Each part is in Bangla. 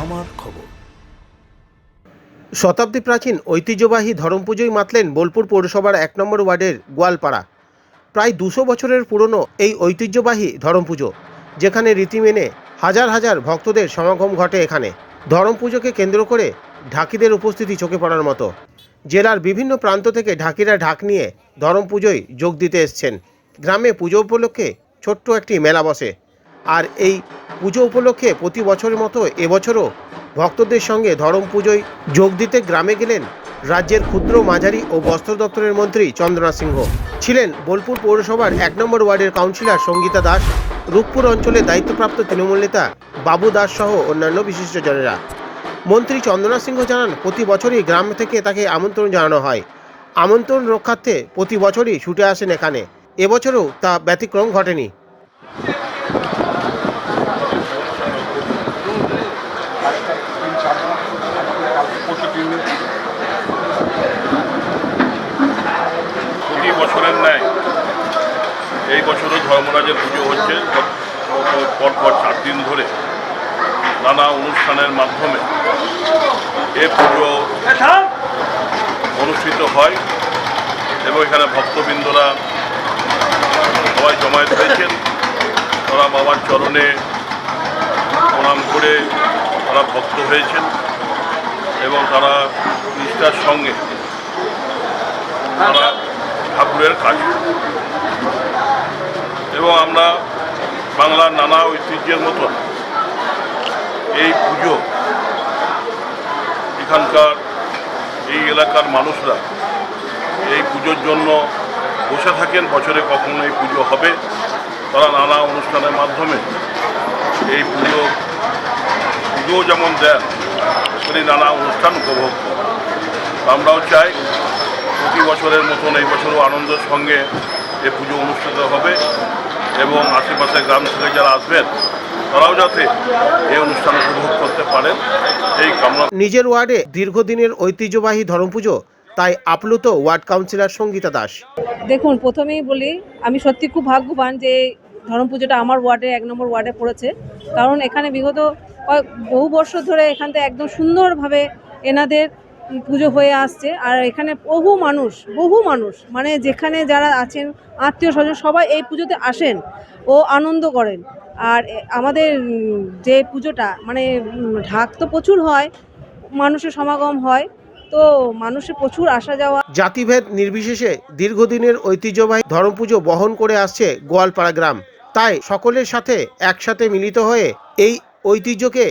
আমার খবর। শতাব্দী প্রাচীন ঐতিহ্যবাহী ধরম পুজোয় মাতলেন বোলপুর পৌরসভার এক নম্বর ওয়ার্ডের গোয়ালপাড়া। প্রায় দুশো বছরের পুরনো এই ঐতিহ্যবাহী ধরম পুজো, যেখানে রীতি মেনে হাজার হাজার ভক্তদের সমাগম ঘটে এখানে। ধরম পুজোকে কেন্দ্র করে ঢাকিদের উপস্থিতি চোখে পড়ার মতো। জেলার বিভিন্ন প্রান্ত থেকে ঢাকিরা ঢাক নিয়ে ধরম পুজোয় যোগ দিতে এসছেন। গ্রামে পুজো উপলক্ষে ছোট্ট একটি মেলা বসে। আর এই পুজো উপলক্ষে প্রতি বছরের মতো এবছরও ভক্তদের সঙ্গে ধরম পুজোয় যোগ দিতে গ্রামে গেলেন রাজ্যের ক্ষুদ্র মাঝারি ও বস্ত্র দপ্তরের মন্ত্রী চন্দ্রনাথ সিংহ। ছিলেন বোলপুর পৌরসভার এক নম্বর ওয়ার্ডের কাউন্সিলর সঙ্গীতা দাস, রূপপুর অঞ্চলের দায়িত্বপ্রাপ্ত তৃণমূল নেতা বাবু দাস সহ অন্যান্য বিশিষ্টজনেরা। মন্ত্রী চন্দ্রনাথ সিংহ জানান, প্রতি বছরই গ্রাম থেকে তাকে আমন্ত্রণ জানানো হয়। আমন্ত্রণ রক্ষার্থে প্রতি বছরই ছুটে আসেন এখানে। এবছরও তা ব্যতিক্রম ঘটেনি। প্রতি বছরের ন্যায়। এই বছরও ধর্মরাজের পুজো হচ্ছে। পরপর চার দিন ধরে নানা অনুষ্ঠানের মাধ্যমে এ পুজো অনুষ্ঠিত হয় এবং এখানে ভক্তবৃন্দরা সবাই জমায়েত হয়েছেন। তারা বাবার চরণে প্রণাম করে তারা ভক্ত হয়েছেন এবং তারা নিষ্ঠার সঙ্গে তারা ঠাকুরের কাজ এবং আমরা বাংলার নানা ঐতিহ্যের মতো এই পুজো এখানকার এই এলাকার মানুষরা এই পুজোর জন্য বসে থাকেন। বছরে কখন এই পুজো হবে? তারা নানা অনুষ্ঠানের মাধ্যমে এই পুজো পুজো যেমন দেন তেমনি নানা অনুষ্ঠান উপভোগ করেন আমরাও চাই প্রতি বছরের মতন এই বছরও আনন্দের সঙ্গে এ পুজো অনুষ্ঠিত হবে এবং আশেপাশের গ্রাম থেকে যারা আসবেন তারাও যাতে এই অনুষ্ঠান উপভোগ করতে পারেন। এই কামনা নিজের ওয়ার্ডে দীর্ঘদিনের ঐতিহ্যবাহী ধর্ম পুজো তাই আপ্লুত ওয়ার্ড কাউন্সিলর সঙ্গীতা দাস। দেখুন প্রথমেই বলি আমি সত্যি খুব ভাগ্যবান যে ধরম পুজোটা আমার ওয়ার্ডে, এক নম্বর ওয়ার্ডে পড়েছে। কারণ এখানে বিগত কয়েক- বহু বছর ধরে এখান থেকে একদম সুন্দরভাবে এনাদের পুজো হয়ে আসছে। আর এখানে বহু মানুষ বহু মানুষ মানে যেখানে যারা আছেন, আত্মীয় স্বজন, সবাই এই পুজোতে আসেন ও আনন্দ করেন। আর আমাদের যে পুজোটা মানে ঢাক তো প্রচুর হয়, মানুষের সমাগম হয়, তো মানুষের প্রচুর আসা যাওয়া। জাতিভেদ নির্বিশেষে দীর্ঘদিনের ঐতিহ্যবাহী ধরম পুজো বহন করে আসছে গোয়ালপাড়া গ্রাম। তাই সকলের সাথে একসাথে মিলিত হয়ে এই ঐতিহ্যকে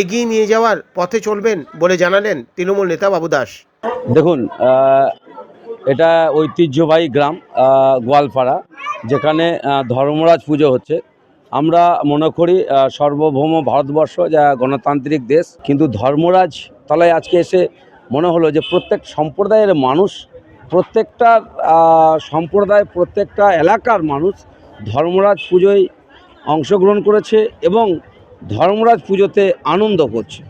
এগিয়ে নিয়ে যাওয়ার পথে চলবেন বলে জানালেন তৃণমূল নেতা বাবু দাস দেখুন এটা ঐতিহ্যবাহী গ্রাম গোয়ালপাড়া, যেখানে ধর্মরাজ পুজো হচ্ছে। আমরা মনে করি সার্বভৌম ভারতবর্ষ, যা গণতান্ত্রিক দেশ। কিন্তু ধর্মরাজ তলায় আজকে এসে মনে হলো যে প্রত্যেক সম্প্রদায়ের মানুষ, প্রত্যেকটা সম্প্রদায়, প্রত্যেকটা এলাকার মানুষ ধর্মরাজ পুজোয় অংশগ্রহণ করেছে এবং ধর্মরাজ পুজোতে আনন্দ করছে।